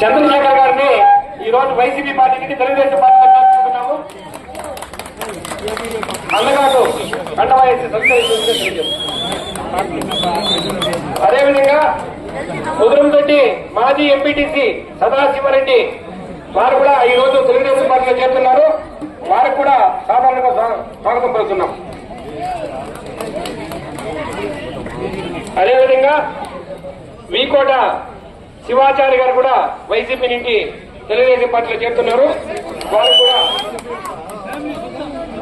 చంద్రశేఖర్ గారిని ఈ రోజు వైసీపీ పార్టీ నుంచి తెలుగుదేశం పార్టీ చేర్చుకున్నాము అన్నగారు కండవాయేసి సంతోషించే అదేవిధంగా ఉదరంతోటి మాజీ ఎంపీటీసీ సదాశివరెడ్డి వారు కూడా ఈ రోజు తెలుగుదేశం పార్టీలో చేరుతున్నారు. వారికి కూడా సాధారణంగా స్వాగతం పలుకుతున్నాం. అదేవిధంగా వీకోట శివాచారి గారు కూడా వైసీపీ నుంచి తెలుగుదేశం పార్టీలో చేరుతున్నారు. వారు కూడా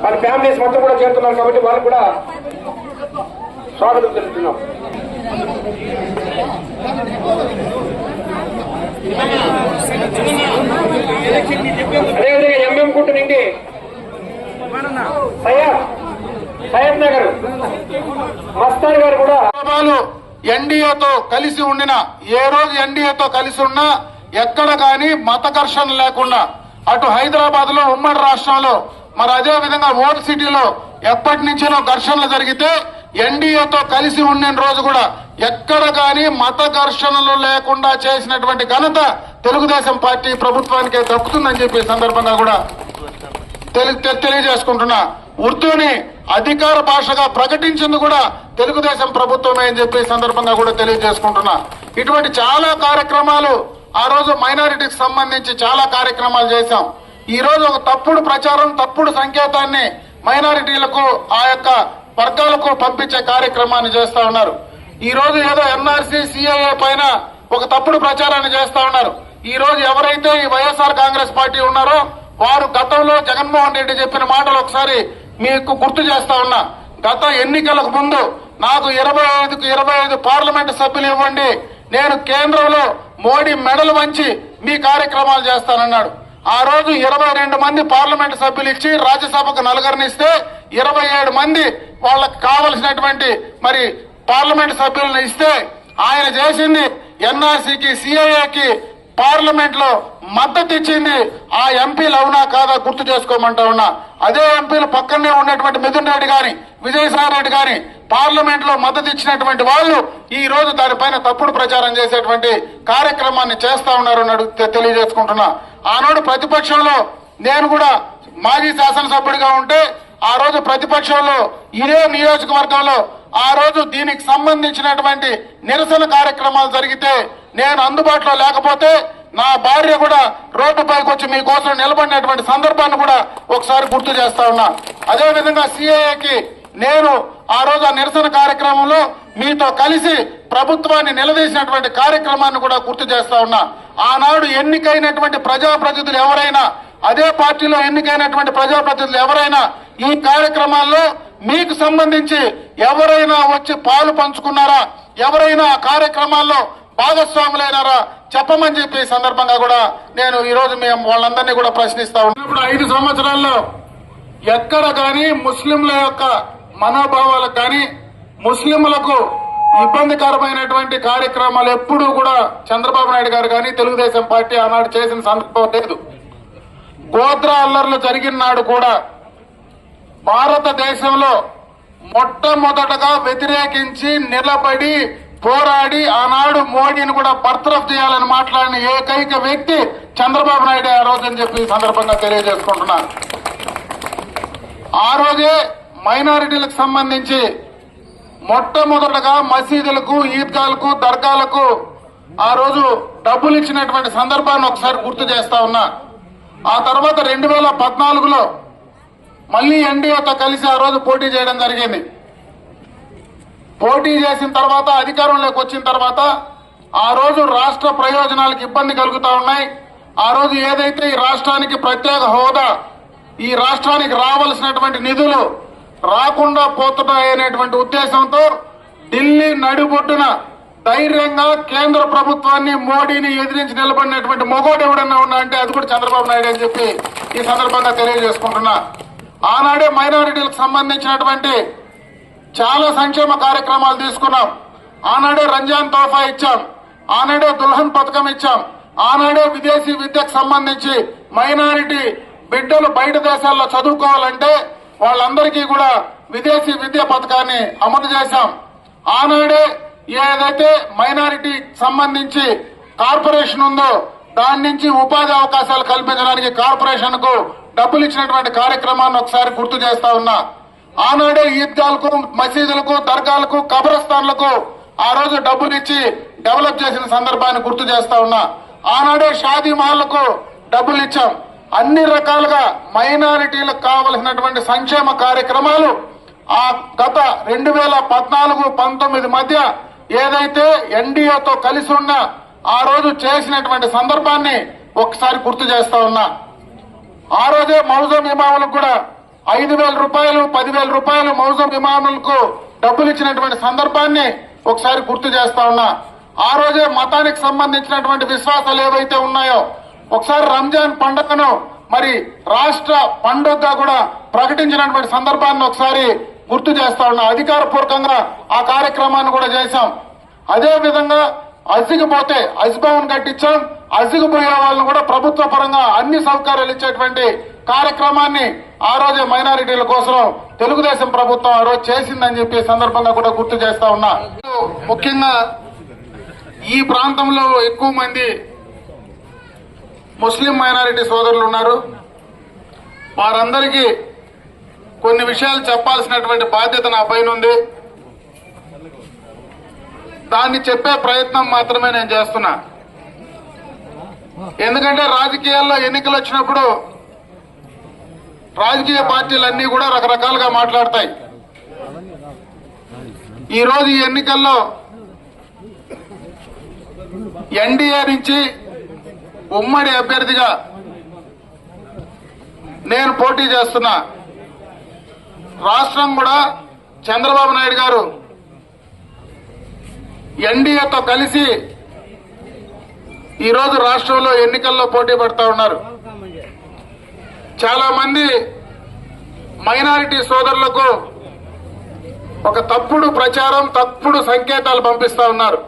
వాళ్ళ ఫ్యామిలీస్ మొత్తం కూడా చేరుతున్నారు కాబట్టి వారు కూడా స్వాగతం తెలుపుతున్నాం. అదేవిధంగా ఎంఎం కుంట నుండి సయ్యద్ నగర్. మస్తార్ గారు కూడా ఎన్డీఏతో కలిసి ఉండిన ఏ రోజు ఎన్డీఏతో కలిసి ఉన్నా ఎక్కడ కానీ మత ఘర్షణ లేకుండా అటు హైదరాబాద్లో ఉమ్మడి రాష్ట్రంలో మరి అదే విధంగా ఓల్డ్ సిటీలో ఎప్పటి నుంచేనో ఘర్షణలు జరిగితే ఎన్డీఏతో కలిసి ఉండిన రోజు కూడా ఎక్కడ కానీ మత ఘర్షణలు లేకుండా చేసినటువంటి ఘనత తెలుగుదేశం పార్టీ ప్రభుత్వానికే దక్కుతుందని చెప్పి సందర్భంగా కూడా తెలి- తె- తెలియజేసుకుంటున్నా. ఉర్దూని అధికార భాషగా ప్రకటించింది కూడా తెలుగుదేశం ప్రభుత్వమే అని చెప్పి సందర్భంగా కూడా తెలియజేసుకుంటున్నా. ఇటువంటి చాలా కార్యక్రమాలు ఆ రోజు మైనారిటీకి సంబంధించి చాలా కార్యక్రమాలు చేశాం. ఈ రోజు ఒక తప్పుడు ప్రచారం తప్పుడు సంకేతాన్ని మైనారిటీలకు ఆ యొక్క వర్గాలకు పంపించే కార్యక్రమాన్ని చేస్తా ఉన్నారు. ఈ రోజు ఏదో ఎన్ఆర్సీ సిఐఏ పైన ఒక తప్పుడు ప్రచారాన్ని చేస్తా ఉన్నారు. ఈ రోజు ఎవరైతే ఈ వైఎస్ఆర్ కాంగ్రెస్ పార్టీ ఉన్నారో వారు గతంలో జగన్మోహన్ రెడ్డి చెప్పిన మాటలు ఒకసారి మీకు గుర్తు చేస్తా ఉన్నా. గత ఎన్నికలకు ముందు నాకు ఇరవై ఐదుకు ఇరవై ఐదు పార్లమెంట్ సభ్యులు ఇవ్వండి. నేను కేంద్రంలో మోడీ మెడలు వంచి మీ కార్యక్రమాలు చేస్తానన్నాడు. ఆ రోజు ఇరవై రెండు మంది పార్లమెంట్ సభ్యులు ఇచ్చి రాజ్యసభకు నలుగురినిస్తే ఇరవై ఏడు మంది వాళ్ళకి కావలసినటువంటి మరి పార్లమెంట్ సభ్యులను ఇస్తే ఆయన చేసింది ఎన్ఆర్సీకి సిఐఏకి పార్లమెంట్లో మద్దతు ఇచ్చింది ఆ ఎంపీలు అవునా కాదా గుర్తు చేసుకోమంటా ఉన్నా. అదే ఎంపీలు పక్కనే ఉన్నటువంటి మిథున్ రెడ్డి గాని విజయసాయి రెడ్డి గాని పార్లమెంట్లో మద్దతు ఇచ్చినటువంటి వాళ్ళు ఈ రోజు దానిపైన తప్పుడు ప్రచారం చేసేటువంటి కార్యక్రమాన్ని చేస్తా ఉన్నారు అని తె- తెలియజేసుకుంటున్నా. ఆనాడు ప్రతిపక్షంలో నేను కూడా మాజీ శాసనసభ్యుడిగా ఉంటే ఆ రోజు ప్రతిపక్షంలో ఇదే నియోజకవర్గంలో ఆ రోజు దీనికి సంబంధించినటువంటి నిరసన కార్యక్రమాలు జరిగితే నేను అందుబాటులో లేకపోతే నా భార్య కూడా రోడ్డుపైకి వచ్చి మీకోసం నిలబడినటువంటి సందర్భాన్ని కూడా ఒకసారి గుర్తు చేస్తా ఉన్నా. అదే విధంగా నేను ఆ రోజు ఆ నిరసన కార్యక్రమంలో మీతో కలిసి ప్రభుత్వాన్ని నిలదీసినటువంటి కార్యక్రమాన్ని కూడా గుర్తు చేస్తా ఉన్నా. ఆనాడు ఎన్నికైనటువంటి ప్రజాప్రతినిధులు ఎవరైనా అదే పార్టీలో ఎన్నికైనటువంటి ప్రజాప్రతినిధులు ఎవరైనా ఈ కార్యక్రమాల్లో మీకు సంబంధించి ఎవరైనా వచ్చి పాలు పంచుకున్నారా? ఎవరైనా ఆ కార్యక్రమాల్లో భాగస్వాములైనారా చెప్పమని చెప్పి సందర్భంగా కూడా నేను ఈ రోజు మేము వాళ్ళందరినీ కూడా ప్రశ్నిస్తా ఉన్నాను ఇప్పుడు ఐదు సంవత్సరాల్లో ఎక్కడ కానీ ముస్లింల యొక్క మనోభావాలకు కానీ ముస్లింలకు ఇబ్బందికరమైనటువంటి కార్యక్రమాలు ఎప్పుడూ కూడా చంద్రబాబు నాయుడు గారు కానీ తెలుగుదేశం పార్టీ ఆనాడు చేసిన సందర్భం లేదు. గోత్ర అల్లర్లు జరిగిన నాడు కూడా భారతదేశంలో మొట్టమొదటగా వ్యతిరేకించి నిలబడి పోరాడి ఆనాడు మోడీని కూడా బర్తరఫ్ చేయాలని మాట్లాడిన ఏకైక వ్యక్తి చంద్రబాబు నాయుడు ఆ రోజు అని చెప్పి సందర్భంగా తెలియజేసుకుంటున్నాను ఆ రోజే మైనారిటీలకు సంబంధించి మొట్టమొదటగా మసీదులకు ఈద్గాలకు దర్గాలకు ఆ రోజు డబ్బులు ఇచ్చినటువంటి సందర్భాన్ని ఒకసారి గుర్తు చేస్తా ఉన్నా. ఆ తర్వాత రెండు వేల పద్నాలుగులో మళ్ళీ ఎన్డీఏతో కలిసి ఆ రోజు పోటీ చేయడం జరిగింది. పోటీ చేసిన తర్వాత అధికారంలోకి వచ్చిన తర్వాత ఆ రోజు రాష్ట్ర ప్రయోజనాలకు ఇబ్బంది కలుగుతా ఉన్నాయి. ఆ రోజు ఏదైతే ఈ రాష్ట్రానికి ప్రత్యేక హోదా ఈ రాష్ట్రానికి రావాల్సినటువంటి నిధులు రాకుండా పోతున్నాయనేటువంటి ఉద్దేశంతో ఢిల్లీ నడిబొడ్డున ధైర్యంగా కేంద్ర ప్రభుత్వాన్ని మోడీని ఎదిరించి నిలబడినటువంటి మొగోడు ఎవడన్నా ఉన్నా అంటే అది కూడా చంద్రబాబు నాయుడు అని చెప్పి ఈ సందర్భంగా తెలియజేసుకుంటున్నా. ఆనాడే మైనారిటీలకు సంబంధించినటువంటి చాలా సంక్షేమ కార్యక్రమాలు తీసుకున్నాం. ఆనాడే రంజాన్ తోఫా ఇచ్చాం. ఆనాడే దుల్హన్ పథకం ఇచ్చాం. ఆనాడే విదేశీ విద్యకు సంబంధించి మైనారిటీ బిడ్డలు బయట దేశాల్లో చదువుకోవాలంటే వాళ్ళందరికీ కూడా విదేశీ విద్యా పథకాన్ని అమలు చేశాం. ఆనాడే ఏదైతే మైనారిటీ సంబంధించి కార్పొరేషన్ ఉందో దాని నుంచి ఉపాధి అవకాశాలు కల్పించడానికి కార్పొరేషన్కు డబ్బులు ఇచ్చినటువంటి కార్యక్రమాన్ని ఒకసారి గుర్తు చేస్తా ఉన్నా. ఆనాడే ఈద్గాలకు మసీదులకు దర్గాలకు కబ్రస్థాన్లకు ఆ రోజు డబ్బులు ఇచ్చి డెవలప్ చేసిన సందర్భాన్ని గుర్తు చేస్తా ఉన్నా. ఆనాడే షాదీ మహల్లకు డబ్బులు ఇచ్చాం. అన్ని రకాలుగా మైనారిటీలకు కావలసినటువంటి సంక్షేమ కార్యక్రమాలు ఆ గత రెండు వేల పద్నాలుగు పంతొమ్మిది మధ్య ఏదైతే ఎన్డీఏతో కలిసి ఉన్న ఆ రోజు చేసినటువంటి సందర్భాన్ని ఒకసారి గుర్తు చేస్తా ఉన్నా. ఆ రోజే మౌజం ఇమాములకు కూడా ఐదు వేల రూపాయలు పదివేల రూపాయలు మౌజం విమానులకు డబ్బులు ఇచ్చినటువంటి సందర్భాన్ని ఒకసారి గుర్తు చేస్తా ఉన్నా. ఆ రోజే మతానికి సంబంధించినటువంటి విశ్వాసాలు ఏవైతే ఉన్నాయో ఒకసారి రంజాన్ పండుగను మరి రాష్ట్ర పండుగగా కూడా ప్రకటించినటువంటి సందర్భాన్ని ఒకసారి గుర్తు చేస్తా ఉన్నా. అధికారపూర్వకంగా ఆ కార్యక్రమాన్ని కూడా చేశాం. అదే విధంగా అసిగిపోతే అసిభవన్ కట్టించాం. అసిగిపోయే వాళ్ళని కూడా ప్రభుత్వ పరంగా అన్ని సౌకర్యాలు ఇచ్చేటువంటి కార్యక్రమాన్ని ఆ రోజే మైనారిటీల కోసం తెలుగుదేశం ప్రభుత్వం ఆ రోజు చేసిందని చెప్పి సందర్భంగా కూడా గుర్తు చేస్తా ఉన్నా. ముఖ్యంగా ఈ ప్రాంతంలో ఎక్కువ మంది ముస్లిం మైనారిటీ సోదరులు ఉన్నారు. వారందరికీ కొన్ని విషయాలు చెప్పాల్సినటువంటి బాధ్యత నా పైన ఉంది. దాన్ని చెప్పే ప్రయత్నం మాత్రమే నేను చేస్తున్నా. ఎందుకంటే రాజకీయాల్లో ఎన్నికలు వచ్చినప్పుడు రాజకీయ పార్టీలన్నీ కూడా రకరకాలుగా మాట్లాడతాయి. ఈ రోజు ఈ ఎన్నికల్లో ఎన్డీఏ నుంచి ఉమ్మడి అభ్యర్థిగా నేను పోటీ చేస్తున్నా. రాష్ట్రం కూడా చంద్రబాబు నాయుడు గారు ఎన్డీఏతో కలిసి ఈరోజు రాష్ట్రంలో ఎన్నికల్లో పోటీ పడతా ఉన్నారు. చాలా మంది మైనారిటీ సోదరులకు ఒక తప్పుడు ప్రచారం తప్పుడు సంకేతాలు పంపిస్తా ఉన్నారు.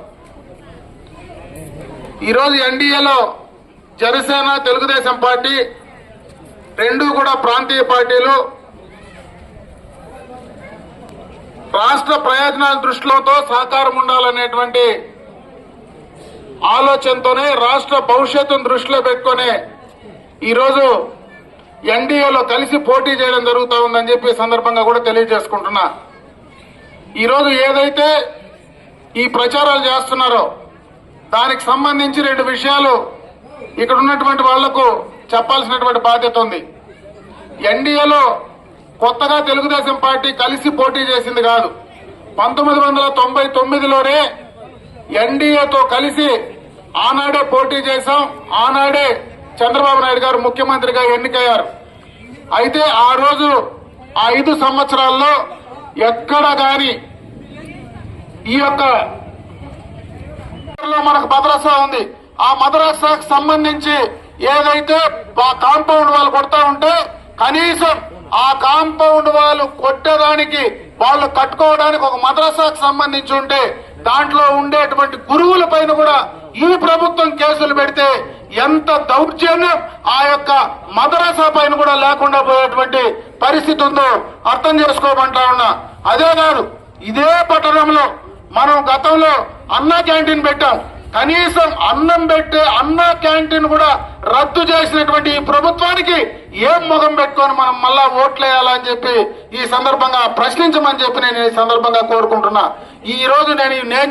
ఈరోజు ఎన్డీఏలో జనసేన తెలుగుదేశం పార్టీ రెండు కూడా ప్రాంతీయ పార్టీలు రాష్ట్ర ప్రయోజనాల దృష్టిలోతో సహకారం ఉండాలనేటువంటి ఆలోచనతోనే రాష్ట్ర భవిష్యత్తును దృష్టిలో పెట్టుకొని ఈరోజు ఎన్డీఏలో కలిసి పోటీ చేయడం జరుగుతూ ఉందని చెప్పి సందర్భంగా కూడా తెలియజేసుకుంటున్నా. ఈరోజు ఏదైతే ఈ ప్రచారాలు చేస్తున్నారో దానికి సంబంధించి రెండు విషయాలు ఇక్కడ ఉన్నటువంటి వాళ్ళకు చెప్పాల్సినటువంటి బాధ్యత ఉంది. ఎన్డీఏలో కొత్తగా తెలుగుదేశం పార్టీ కలిసి పోటీ చేసింది కాదు. పంతొమ్మిది వందల తొంభై తొమ్మిదిలోనే ఎన్డీఏతో కలిసి ఆనాడే పోటీ చేశాం ఆనాడే చంద్రబాబు నాయుడు గారు ముఖ్యమంత్రిగా ఎన్నికయ్యారు. అయితే ఆ రోజు ఆ ఐదు సంవత్సరాల్లో ఎక్కడ గాని ఈ యొక్క మనకు మద్రాసా ఉంది. ఆ మద్రాసాకు సంబంధించి ఏదైతే కాంపౌండ్ వాళ్ళు కొడతా ఉంటే కనీసం ఆ కాంపౌండ్ వాళ్ళు కొట్టడానికి వాళ్ళు కట్టుకోవడానికి ఒక మద్రసాకు సంబంధించి ఉంటే దాంట్లో ఉండేటువంటి గురువుల పైన కూడా ఈ ప్రభుత్వం కేసులు పెడితే ఎంత దౌర్జన్యం ఆ యొక్క మదరసా పైన కూడా లేకుండా పోయేటువంటి పరిస్థితి ఉందో అర్థం చేసుకోమంటా ఉన్నా. అదే కాదు ఇదే పట్టణంలో మనం గతంలో అన్నా క్యాంటీన్ పెట్టాం. కనీసం అన్నం పెట్టే అన్న క్యాంటీన్ కూడా రద్దు చేసినటువంటి ఈ ప్రభుత్వానికి ఏం ముఖం పెట్టుకొని మనం మళ్ళా ఓట్లేయాలని చెప్పి ఈ సందర్భంగా ప్రశ్నించమని చెప్పి నేను ఈ సందర్భంగా కోరుకుంటున్నా. ఈ రోజు నేను నేను